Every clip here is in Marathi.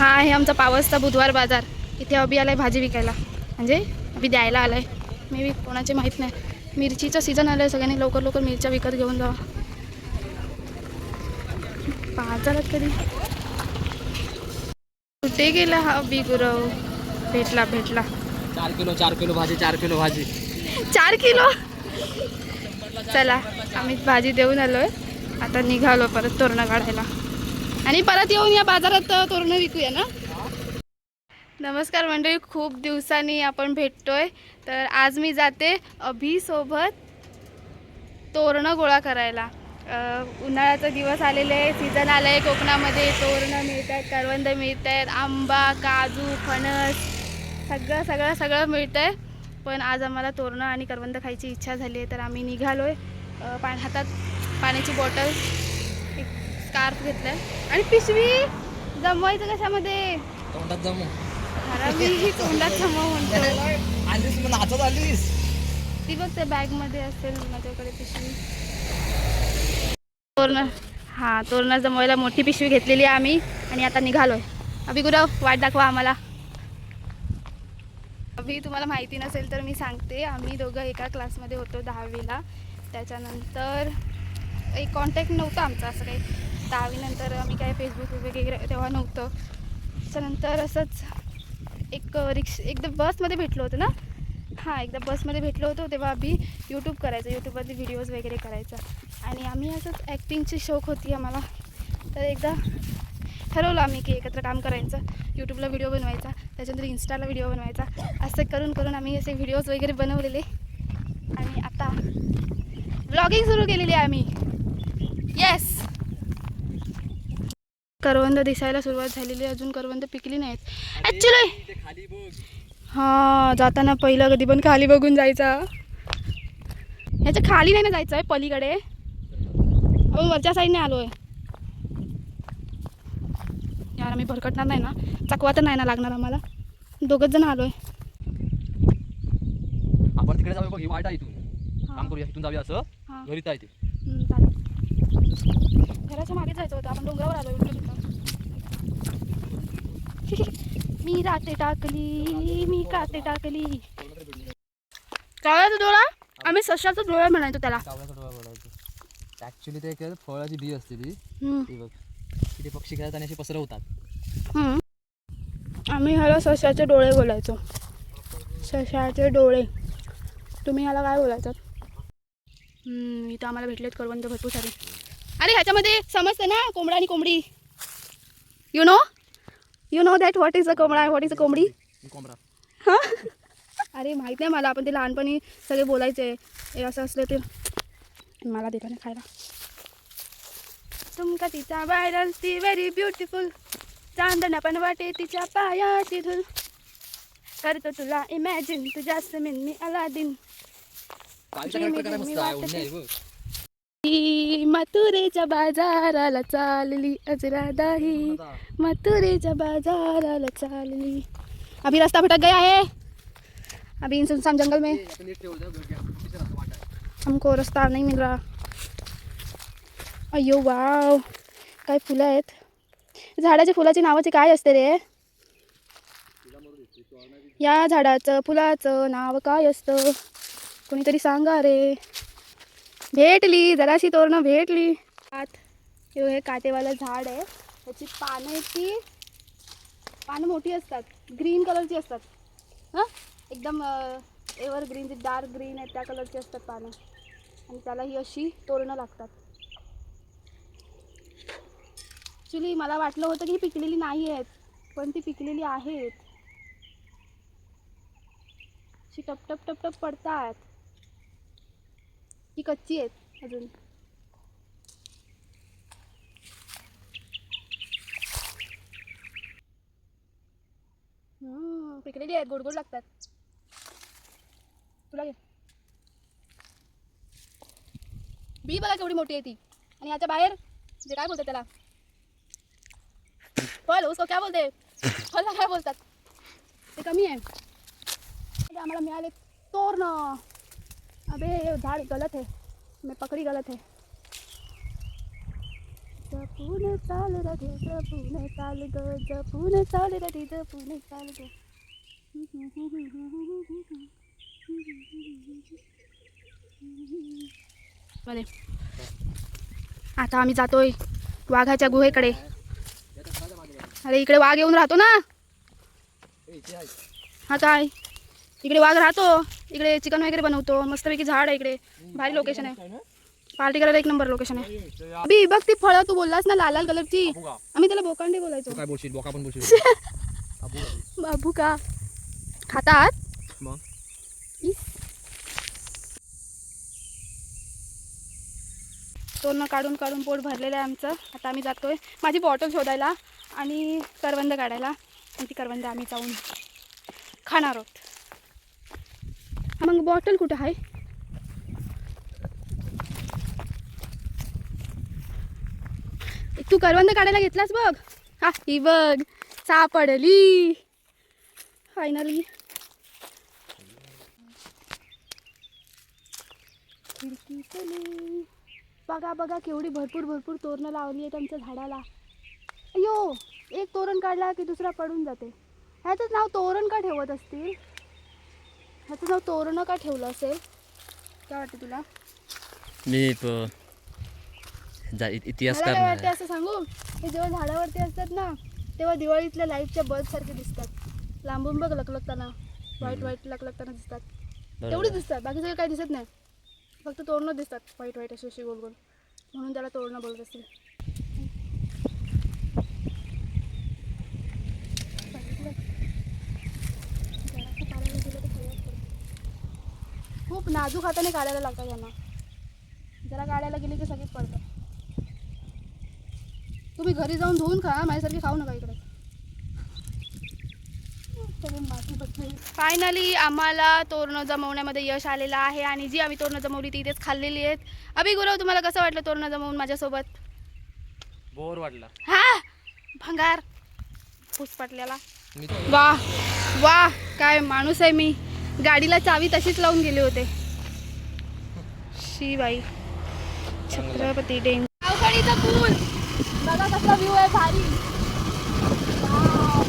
हा आहे आमचा पावसचा बुधवार बाजार. इथे अभि आलाय भाजी विकायला. म्हणजे अभि द्यायला आलाय. मे बी कोणाचे माहीत नाही. मिरचीचं सीझन आलं आहे सगळ्यांनी लवकर लवकर मिरच्या विकत घेऊन जावा. बाजारात कधी? कुठे गेला हा अभि गुरव? भेटला भेटला. चार किलो चार किलो भाजी चार किलो भाजी. चार किलो? चला आम्ही भाजी देऊन आलोय. आता निघालो परत तोरणं काढायला. आणि परत येऊन या बाजारात तोरणं विकूया ना? नमस्कार मंडळी खूप दिवसांनी आपण भेटतोय. तर आज मी जाते अभिसोबत तोरणं गोळा करायला. उन्हाळ्याचा दिवस आलेले आहे सीझन आलं आहे कोकणामध्ये तोरणं मिळत आहेत करवंद मिळत आहेत आंबा काजू फणस सगळं सगळं सगळं मिळतं आहे पण आज आम्हाला तोरणं आणि करवंद खायची इच्छा झाली आहे तर आम्ही निघालो आहे पा हातात पाण्याची बॉटल स्कार्फ घेतलं आहे आणि पिशवी जमवायचं कशामध्ये? तोंडात जमू मी तोंडात जमव म्हणतो. आलीस मग नाचत आलीस. ती बघ त्या बॅगमध्ये असेल माझ्याकडे पिशवी. तोरणं हां तोरणं जमवायला मोठी पिशवी घेतलेली आहे आम्ही. आणि आता निघालोय. अभि गुरव वाट दाखवा आम्हाला. अभि तुम्हाला माहिती नसेल तर मी सांगते. आम्ही दोघं एका क्लासमध्ये होतो दहावीला. त्याच्यानंतर एक कॉन्टॅक्ट नव्हता आमचा असं काही. दहावीनंतर आम्ही काय फेसबुक वगैरे तेव्हा नव्हतं. त्याच्यानंतर असंच एक रिक्ष एकदा बसमध्ये भेटलो होतो ना? हां एकदा बसमध्ये भेटलो होतो तेव्हा आम्ही यूट्यूब करायचं. यूट्यूबवरती व्हिडिओज वगैरे करायचं. आणि आम्ही असंच ॲक्टिंगची शौक होती आम्हाला. तर एकदा ठरवलं आम्ही की एकत्र काम करायचं. यूट्यूबला व्हिडिओ बनवायचा. त्याच्यानंतर इन्स्टाला व्हिडिओ बनवायचा. असं करून करून आम्ही असे व्हिडिओज वगैरे बनवलेले. आणि आता ब्लॉगिंग सुरू केलेली आहे आम्ही. येस करवंद दिसायला सुरुवात झालेली आहे. अजून करवंद पिकली नाहीत. ॲक्च्युली हा जाताना पहिलं कधी पण खाली बघून जायचा. ह्याच्या खाली नाही ना जायचं आहे पलीकडे. आपण वरच्या साईडने आलो आहे यार आम्ही भरकटणार नाही ना. चकवा तर नाही ना लागणार आम्हाला. दोघंच जण आलो आहे आपण तिकडे जाऊया बघ ही वाट आहे इथून. काम करूया इथून जाऊया असं. हां. ते. चालेल. घराच्या मागे जायचं होतं. आपण डोंगरावर आलो तिथं. मी राते टाकली मी काते टाकली. कावळ्याचा डोळा? आम्ही सशाचा डोळा म्हणायचो त्याला. कावळ्याचा डोळा बोलायचं ॲक्च्युली ते एक फळाची बी असते ती. बघ. पक्षी खेळतात आणि असे पसरवतात. आम्ही ह्याला सशाचे डोळे बोलायचो. सशाचे डोळे. तुम्ही ह्याला काय बोलायचं हम्म, इथं आम्हाला भेटलेत करवंद भरपूर सारे अरे ह्याच्यामध्ये समजतं ना कोंबडा आणि कोंबडी. You know you know that what is a कोंबडा व्हॉट इज अ कोंबडी? हा? अरे माहीत नाही मला आपण ते लहानपणी सगळे बोलायचे. हे असं असलं ते. मला देता ना खायला. तुमका तिचा व्हायरल ती व्हेरी ब्युटिफुल चांदणा पण वाटे तिच्या पायाची धूल. करतो तुला इमॅजिन तू जास्त मी अलादीन कालच्या मथुरेच्या बाजाराला चालली अजरादाही मथुरेच्या बाजाराला चालली. अभी रास्ता भटक गया है. अभी इन सुनसान जंगल में. हमको रस्ता नहीं मिल रहा. अयो वाव काय फुलं आहेत? झाडाच्या फुलाची नावाचे काय असते रे? या झाडाचं फुलाचं नाव काय असतं? कोणीतरी सांगा रे. भेटली जराशी तोरणं भेटली. आत हे काटेवालं झाड आहे. त्याची पानं ती. पानं मोठी असतात. ग्रीन कलरची असतात. हां? एकदम एव्हर ग्रीन जी डार्क ग्रीन आहे त्या कलरची असतात पानं. आणि त्याला ही अशी तोरणं लागतात. ॲक्च्युली मला वाटलं होतं की ही पिकलेली नाही आहेत पण ती पिकलेली आहेत. अशी टप टप टप टप पडतात. ही कच्ची आहेत अजून हम्म, पिकलेली आहेत गोड गोड लागतात तुला घे बी बघा केवढी मोठी आहे ती आणि याच्या बाहेर जे काय बोलतात त्याला फल उसको क्या बोलते फलला काय बोलतात ते कमी आहे आम्हाला मिळाले तोरणं अबे ये झाड गलत है। मैं पकड़ी गलत है। जपून साल राधे जपून चाल ग जपून साल राधे जपून चाल गो बरे आता आम्ही जातोय वाघाच्या गुहेकडे. अरे इकडे वाघ येऊन राहतो ना. हा काय इकडे वाघ राहतो इकडे चिकन वगैरे बनवतो मस्तपैकी झाड आहे इकडे. भारी लोकेशन आहे. पार्टी करायला एक नंबर लोकेशन आहे. बी बघ ती फळं तू बोललास ना लाल लाल कलरची आम्ही त्याला बोकांडे बोलायचो. काय बोलशील? बोका पण बोलशील. बाबू का खातात. तोरणं काढून काढून पोट भरलेलं आहे आमचं. आता आम्ही जातोय. माझी बॉटल शोधायला आणि करवंद काढायला. आणि ती करवंद आम्ही जाऊन खाणार आहोत. मग बॉटल कुठं आहे? तू करवंद काढायला घेतलास बघ. हा ही बघ सापडली. फायनली खिडकीतली बघा बघा केवढी भरपूर भरपूर तोरणं लावली आहेत आमच्या झाडाला. अयो एक तोरण काढला की दुसरा पडून जाते. ह्याचं नाव तोरण का ठेवत असतील? ह्याचं नाव तोरणं का ठेवलं असेल? काय वाटतं तुला? मी प- जा काय वाटते असं सांगू? हे जेव्हा झाडावरती असतात ना तेव्हा दिवाळीतल्या लाईटच्या बल्ब सारखे दिसतात. लांबून बघ लकलकताना व्हाईट व्हाईट लकलकताना दिसतात. तेवढेच दिसतात बाकी सगळं काही दिसत नाही. फक्त तोरणं दिसतात व्हाईट व्हाईट अशी अशी गोल गोल. म्हणून त्याला तोरणं बोलत असतील जरासं काढायला गेलं तर सगळंच पडतं. खूप नाजूक हाताने काढायला लागतात यांना. जरा काढायला गेली की सगळीच पडतात. तुम्ही घरी जाऊन धुवून खा माझ्यासारखी खाऊ नका इकडे. फायनली आम्हाला तोरणं जमवण्यामध्ये यश आलेलं आहे आणि जी आम्ही तोरणं जमवली ती इथेच खाल्लेली आहेत. अभि गुरव तुम्हाला कसं वाटलं तोरणं जमवून माझ्यासोबत? बोर वाटला. हा? भंगार. पुसपाटल्याला मी वा वा काय माणूस आहे मी. गाडीला चावी तशीच लावून गेले होते. शी बाई छत्रपती डेंग गावखडीचा पूल. बघा कसा व्ह्यू आहे भारी Wow.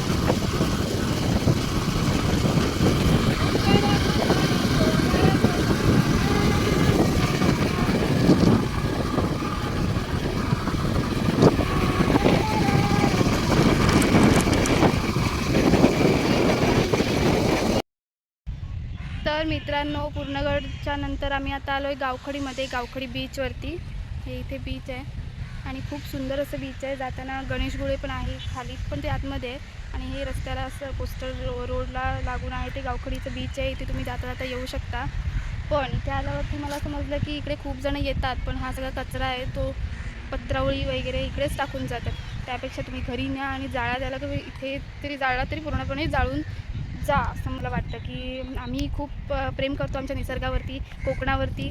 तर मित्रांनो पूर्णगडच्या नंतर आम्ही आता आलो आहे गावखडीमध्ये गावखडी बीचवरती हे इथे बीच आहे. आणि खूप सुंदर असं बीच आहे. जाताना गणेशगुळे पण आहे खाली पण ते आतमध्ये आहे. आणि हे रस्त्याला असं कोस्टल रो रोडला लागून आहे ते गावखडीचं बीच आहे. इथे तुम्ही जाता जाता येऊ शकता. पण इथे आल्यावरती मला समजलं की इकडे खूप जण येतात पण हा सगळा कचरा आहे. तो पत्रावळी वगैरे इकडेच टाकून जातात. त्यापेक्षा तुम्ही घरी न्या आणि जाळा द्यायला तुम्ही इथे तरी जाळा तरी पूर्णपणे जाळून जा असं मला वाटतं की आम्ही खूप प्रेम करतो आमच्या निसर्गावरती कोकणावरती.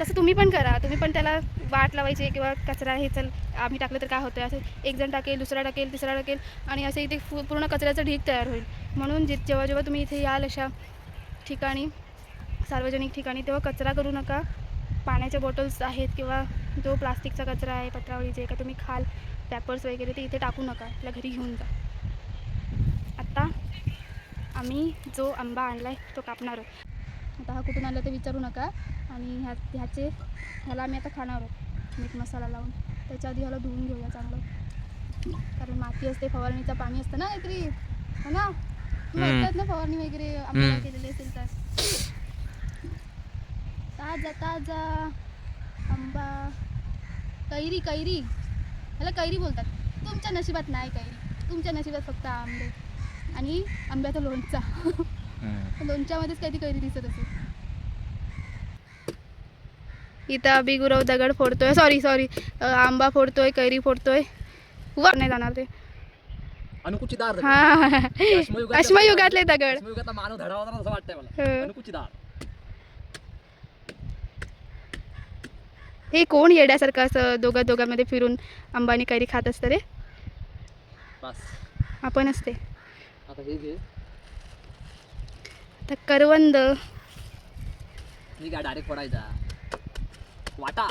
तसं तुम्ही पण करा. तुम्ही पण त्याला वाट लावायची किंवा कचरा हे चल आम्ही टाकलं तर काय होतं असं एक जण टाकेल दुसरा टाकेल तिसरा टाकेल आणि असं इथे फु- पूर्ण कचऱ्याचं ढीक तयार होईल. म्हणून जे जेव्हा जेव्हा तुम्ही इथे याल अशा ठिकाणी सार्वजनिक ठिकाणी तेव्हा कचरा करू नका. पाण्याच्या बॉटल्स आहेत किंवा जो प्लास्टिकचा कचरा आहे पत्रावळीचे का तुम्ही खाल पॅपर्स वगैरे ते इथे टाकू नका. आपल्या घरी घेऊन जा. आम्ही जो आंबा आणला आहे तो कापणार आहोत. आता हा कुठून आला ते विचारू नका. आणि ह्या ह्याचे ह्याला आम्ही आता खाणार आहोत. मीठ मसाला लावून. त्याच्या आधी ह्याला धुवून घेऊया चांगलं. कारण माती असते फवारणीचं पाणी असतं ना काहीतरी. हो ना. ऐकतात ना फवारणी वगैरे? हम्म. केलेली असेल तर. ताजा ताजा. आंबा. कैरी कैरी. ह्याला कैरी बोलतात. तुमच्या नशिबात नाही कैरी. तुमच्या नशिबात फक्त आंबे. आणि आंब्याचा लोणचा. लोणच्यामध्येच काही ती कैरी दिसत असेल. इथं अभि गुरव दगड फोडतोय. सॉरी सॉरी आंबा फोडतोय कैरी फोडतोय. वा नाही जाणार ते. अनुकुचित दार हा अश्मयुगातले- दगड. मानव धडा होता असं वाटतंय मला. हं. हे कोण येड्यासारखं असं दोघा दोघांमध्ये फिरून आंबानी कैरी खात असतं रे? बस. आपण असते आता हे घे. तर करवंद. मी काय डायरेक्ट पडायचा. वाटा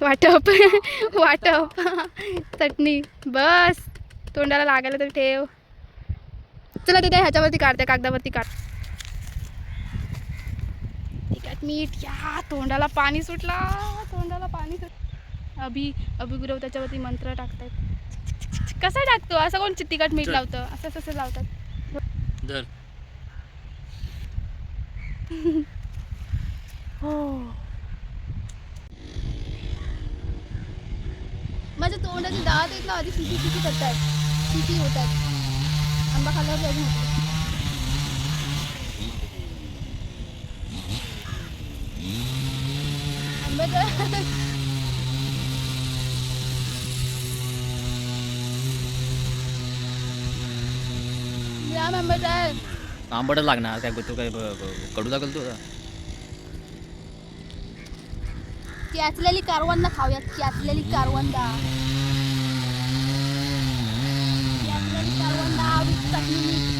वाटप वाटप चटणी. बस. तोंडाला लागायला तर ठेव. चला तिथे ह्याच्यावरती काढ त्या कागदावरती काढ. तिखट मीठ या तोंडाला पाणी सुटला. तोंडाला पाणी सुट अभि अभिगुरव त्याच्यावरती मंत्र टाकतात कसं टाकतो? असं कोण तिखट मीठ लावतं? असं तसं लावतात. धर. हो माझ्या तोंडाचे दात आहेत ना आधी फिकी फिकी करतात. फिकी होतात. आंबा खाल्ल्यावर आंब्याचं जाम आंब्याचं आहे. आंबटच लागणार काय तू काय ब- ब- कडू लागेल तू चॅचलेली कारवंदा खाऊयात कारवंदा. चॅचलेली कारवंदा चटणी मीठ.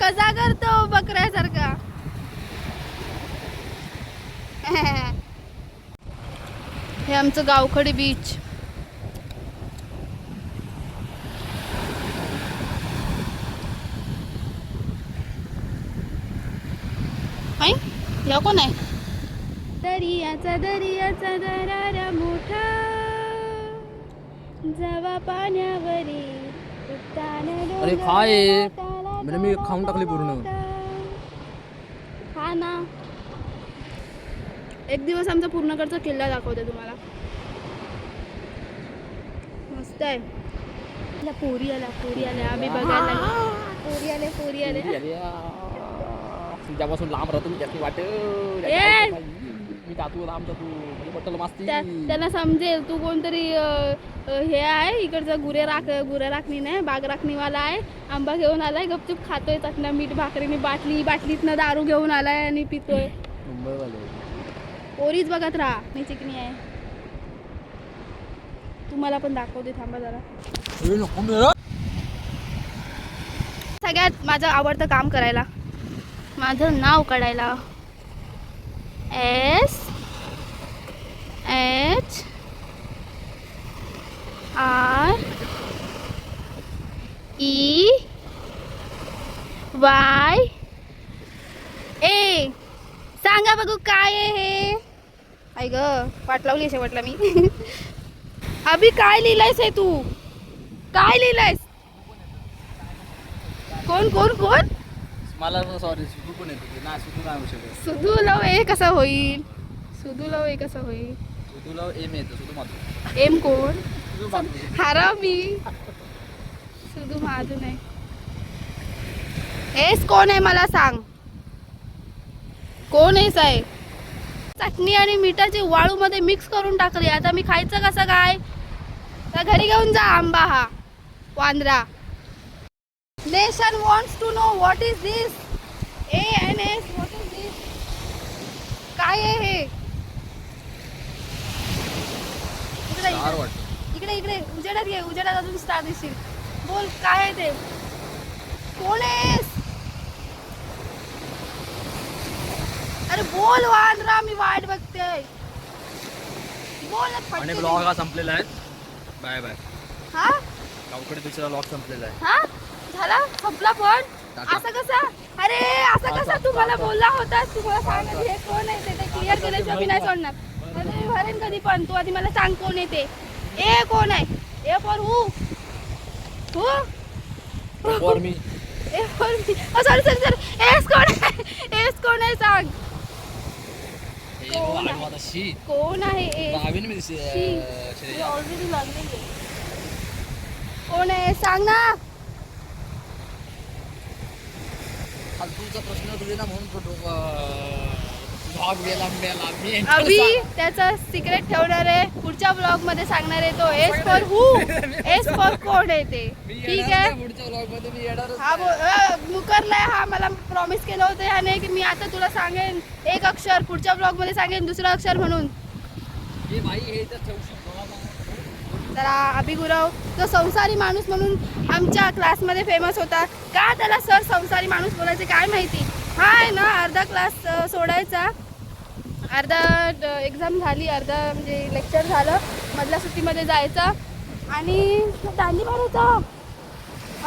कसा करतो बकऱ्यासारखा? हे आमचं गावखडी बीच हाय या कोण आहे दर्याचा दर्याचा दरारा मोठा. जवा पाण्यावरी अरे डोंगर खा हे. वाटाला म्हणजे मी खाऊन टाकली पूर्ण. खा ना. एक दिवस आमचा पूर्णकडचा किल्ला दाखवते तुम्हाला. मस्त आहे. आल्या पोरी आल्या पोरी आल्या आम्ही बघायला. पोरी आले पोरी आले. तुझ्यापासून लांब राहतो मी त्याची वाट! मी जातो लांब जातो म्हणजे बट्टल मस्ती. त्या- त्यांना समजेल तू कोणतरी अ, अ, हे आहे इकडचा गुरे राख गुरे राखणी नाही बाग राखणीवाला आहे आंबा घेऊन आलाय गपचूप खातोय चटण्या मीठ भाकरीने बाटली बाटलीतनं दारू घेऊन आलाय आणि पितोय. मुंबईवाले. पोरीच बघत राहा मी चिकनी आहे. तुम्हाला पण दाखवते थांबा जरा. सगळ्यात माझं आवडतं काम करायला. माझं नाव काढायला. S H R E Y A सांगा बघू काय आहे हे. ऐ ग पाठ लावली शेवटला मी. अभि काय लिहिलंयस हे तू? काय लिहिलंयस? कोण कोण कोण? मला सॉरी सुधू पण येतो ना सुधू नाही होऊ शकत. सुधू लव ए कसं होईल? सुधू लव ए कसं होईल? सुधूला एम येतं सुधू एम कोण? सुधू हारा मी. सुधू माझं नाही. एस कोण आहे मला सांग. कोण आहेस आहे चटणी आणि मिठाची वाळू मध्ये मिक्स करून टाकली. आता मी खायचं कसं काय? तर घरी घेऊन जा आंबा हा Bandra. Nation wants to know what is this A N S what is this काय आहे हे? इकडे इकडे. वाटतं. इकडे इकडे. उजेडात घे उजेडात अजून स्टार दिसतील बोल काय आहे ते? कोण आहेस अरे बोल वांद्रा मी वाट बघते बोल ना आणि ब्लॉग. हा संपलेला आहे. बाय बाय हा? गावकडे दुसरा ब्लॉग संपलेला आहे. हा? झाला? संपला पण. असं कसा? अरे असं कसा तू मला बोलला होतास तू मला सांग आधी हे कोण आहे? ते क्लिअर केल्याशिवाय मी नाही सोडणार. अरे मी भरेन कधी पण. तू आधी मला सांग कोण आहे ते. ए कोण आहे? A for who. Who? For me. A for me. Sorry sorry sorry S कोण आहे? एस कोण आहे सांग. कोण आहे? शी. कोण आहे मी शी. ऑलरेडी लागलेली आहे. कोण आहे? सांग ना. फालतूचा प्रश्न म्हणून फोटो अभि त्याचा सिक्रेट ठेवणार आहे पुढच्या ब्लॉगमध्ये सांगणार आहे तो S for who S for कोण आहे ते? ठीक आहे? पुढच्या ब्लॉगमध्ये मी येणार हा मुकरलाय हा मला प्रॉमिस केलं होतं याने की मी आता तुला सांगेन एक अक्षर पुढच्या ब्लॉगमध्ये सांगेन दुसरं अक्षर म्हणून. हे हे तर अभिगुराव जो तो संसारी माणूस म्हणून आमच्या क्लासमध्ये फेमस होता का त्याला सर संसारी माणूस बोलायचे काय माहिती? हा आहे ना अर्धा क्लास सोडायचा. अर्धा एक्झाम झाली अर्धा म्हणजे लेक्चर झालं मधल्या सुट्टीमध्ये जायचं. आणि दांडी मारायचा.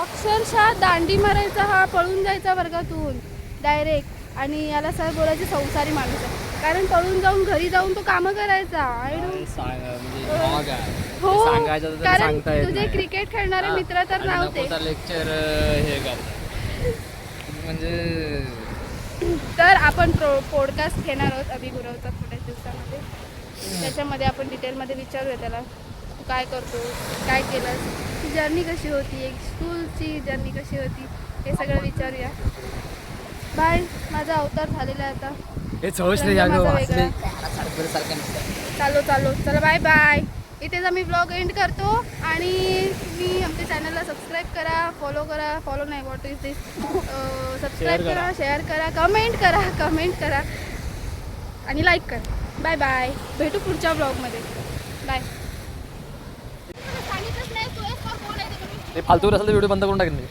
अक्षरशः दांडी मारायचा हा पळून जायचा वर्गातून. डायरेक्ट आणि याला सर बोलायचे संसारी माणूस आहे. कारण पळून जाऊन घरी जाऊन तो कामं करायचा. आय म्हणजे. हो कारण तुझे. क्रिकेट खेळणारे हा. मित्र तर आणि नव्हते. लेक्चर हे कर म्हणजे तर आपण प्रो पॉडकास्ट घेणार आहोत अभिगुरवचा थोड्याच दिवसामध्ये. त्याच्यामध्ये आपण डिटेलमध्ये विचारूया त्याला. तू काय करतो? काय केलंस? ती जर्नी कशी होती? एक स्कूलची जर्नी कशी होती? हे सगळं विचारूया. बाय. माझा अवतार झालेला आहे आता. हे चौस रंग माझा वेगळा. सारखं नसतं चालो चालो. चला बाय बाय. इथेच आम्ही ब्लॉग एंड करतो. आणि तुम्ही आमच्या चॅनलला सबस्क्राईब करा फॉलो करा. फॉलो नाही वॉट इज दिस सबस्क्राईब करा. शेअर करा कमेंट करा कमेंट करा. आणि लाईक करा. बाय बाय भेटू पुढच्या ब्लॉगमध्ये बाय फालतू असेल तर व्हिडिओ बंद करून टाकेन मी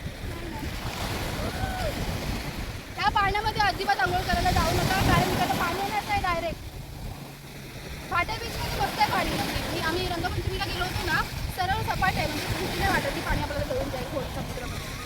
त्या पाण्यामध्ये अजिबात आंघोळ करायला जाऊ नका कारण तिकडं पाणी येणार नाही डायरेक्ट फाट्या बीचमध्ये मस्त आहे पाणी. मी आम्ही रंगपंचमीला गेलो होतो ना सरळ सपाट आहे म्हणजे भीती नाही वाटत की पाणी आपल्याला धरून जाईल खोल समुद्रामध्ये.